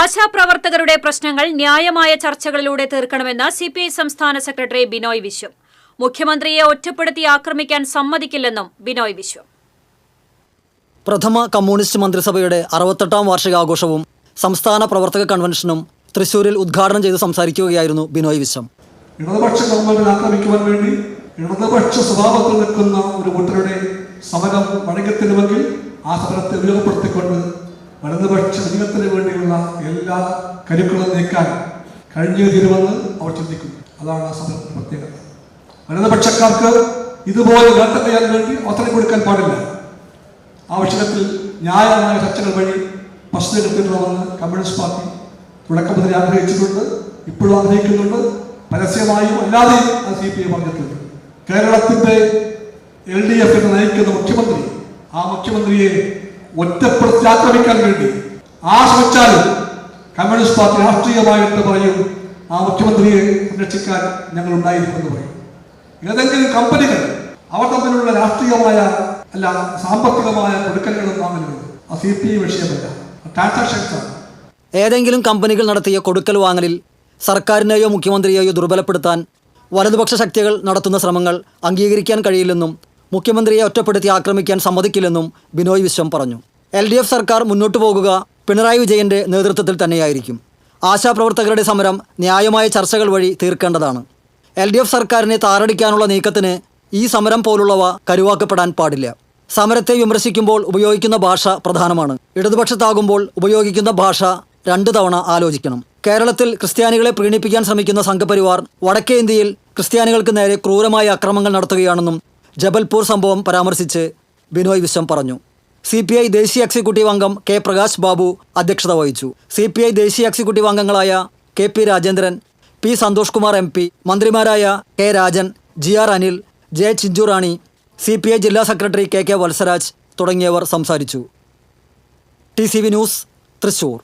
ആശാപ്രവർത്തകരുടെ പ്രശ്നങ്ങൾ ന്യായമായ ചർച്ചകളിലൂടെ തീർക്കണമെന്ന് സിപിഐ പി ഐ സംസ്ഥാന സെക്രട്ടറി ബിനോയ് വിശ്വം. മുഖ്യമന്ത്രിയെ ഒറ്റപ്പെടുത്തി ആക്രമിക്കാൻ സമ്മതിക്കില്ലെന്നും ബിനോയ് വിശ്വം. പ്രഥമ കമ്മ്യൂണിസ്റ്റ് മന്ത്രിസഭയുടെ അറുപത്തെട്ടാം വാർഷികാഘോഷവും സംസ്ഥാന പ്രവർത്തക കൺവെൻഷനും തൃശൂരിൽ ഉദ്ഘാടനം ചെയ്ത് സംസാരിക്കുകയായിരുന്നു ബിനോയ് വിശ്വം. ഇടതുപക്ഷ ഗവൺമെന്റിനെ ആക്രമിക്കുവാൻ വേണ്ടി ഇടതുപക്ഷ സ്വഭാവത്തിൽ നിൽക്കുന്ന ഒരു കൂട്ടരുടെ സമരം വഴങ്ങത്തിനുമെങ്കിൽ ആ സമരത്തെ ഉപയോഗപ്പെടുത്തിക്കൊണ്ട് വലതുപക്ഷ ജീവിതത്തിന് വേണ്ടിയുള്ള എല്ലാ കരുക്കളും നീക്കാൻ കഴിഞ്ഞു തീരുമെന്ന് അവർ ചിന്തിക്കുന്നു. അതാണ് സമരത്തിന്റെ പ്രത്യേകത. വലതുപക്ഷക്കാർക്ക് ഇതുപോലെ നേട്ടം ചെയ്യാൻ വേണ്ടി അവസരം കൊടുക്കാൻ പാടില്ല. ആവശ്യത്തിൽ ന്യായമായ ചർച്ചകൾ വഴി പ്രശ്നം കമ്മ്യൂണിസ്റ്റ് പാർട്ടി തുടക്കം മുതൽ ആഗ്രഹിച്ചിട്ടുണ്ട് ഇപ്പോഴും ആഗ്രഹിക്കുന്നുണ്ട്. പരസ്യമായും അല്ലാതെയും അത് സി പി ഐ പറഞ്ഞിട്ടുണ്ട്. കേരളത്തിന്റെ എൽ ഡി എഫിനെ നയിക്കുന്ന മുഖ്യമന്ത്രി ആ മുഖ്യമന്ത്രിയെ ഒറ്റപ്പെടുത്തി ആക്രമിക്കാൻ വേണ്ടി ആ ശ്രമിച്ചാലും കമ്മ്യൂണിസ്റ്റ് പാർട്ടി രാഷ്ട്രീയമായിട്ട് പറയും ആ മുഖ്യമന്ത്രിയെ സംരക്ഷിക്കാൻ ഞങ്ങൾ ഉണ്ടായിരിക്കുമെന്ന് പറയും. ഏതെങ്കിലും കമ്പനികൾ അവർ തമ്മിലുള്ള രാഷ്ട്രീയമായ അല്ല സാമ്പത്തികമായ കൊടുക്കലുകളും വാങ്ങലുകളും ആ സി പി ഐ വിഷയമല്ല ട്രാൻസാക്ഷൻസ് ആണ് ഏതെങ്കിലും കമ്പനികൾ നടത്തിയ കൊടുക്കൽ വാങ്ങലിൽ സർക്കാരിനെയോ മുഖ്യമന്ത്രിയെയോ ദുർബലപ്പെടുത്താൻ വലതുപക്ഷ ശക്തികൾ നടത്തുന്ന ശ്രമങ്ങൾ അംഗീകരിക്കാൻ കഴിയില്ലെന്നും മുഖ്യമന്ത്രിയെ ഒറ്റപ്പെടുത്തി ആക്രമിക്കാൻ സമ്മതിക്കില്ലെന്നും ബിനോയ് വിശ്വം പറഞ്ഞു. എൽ ഡി എഫ് സർക്കാർ മുന്നോട്ടു പോകുക പിണറായി വിജയന്റെ നേതൃത്വത്തിൽ തന്നെയായിരിക്കും. ആശാപ്രവർത്തകരുടെ സമരം ന്യായമായ ചർച്ചകൾ വഴി തീർക്കേണ്ടതാണ്. എൽ ഡി എഫ് സർക്കാരിനെ താറടിക്കാനുള്ള നീക്കത്തിന് ഈ സമരം പോലുള്ളവ കരുവാക്കപ്പെടാൻ പാടില്ല. സമരത്തെ വിമർശിക്കുമ്പോൾ ഉപയോഗിക്കുന്ന ഭാഷ പ്രധാനമാണ്. ഇടതുപക്ഷത്താകുമ്പോൾ ഉപയോഗിക്കുന്ന ഭാഷ രണ്ടു തവണ ആലോചിക്കണം. കേരളത്തിൽ ക്രിസ്ത്യാനികളെ പ്രീണിപ്പിക്കാൻ ശ്രമിക്കുന്ന സംഘപരിവാർ വടക്കേ ഇന്ത്യയിൽ ക്രിസ്ത്യാനികൾക്ക് നേരെ ക്രൂരമായ അക്രമങ്ങൾ നടത്തുകയാണെന്നും ജബൽപൂർ സംഭവം പരാമർശിച്ച് ബിനോയ് വിശ്വം പറഞ്ഞു. സി പി ഐ ദേശീയ എക്സിക്യൂട്ടീവ് അംഗം കെ പ്രകാശ് ബാബു അധ്യക്ഷത വഹിച്ചു. സി പി ഐ ദേശീയ എക്സിക്യൂട്ടീവ് അംഗങ്ങളായ K P Rajendran P Santhosh Kumar M P മന്ത്രിമാരായ K Rajan G R Anil J Chinchurani C P I ജില്ലാ സെക്രട്ടറി കെ കെ വത്സരാജ് തുടങ്ങിയവർ സംസാരിച്ചു. T C V news Thrissur.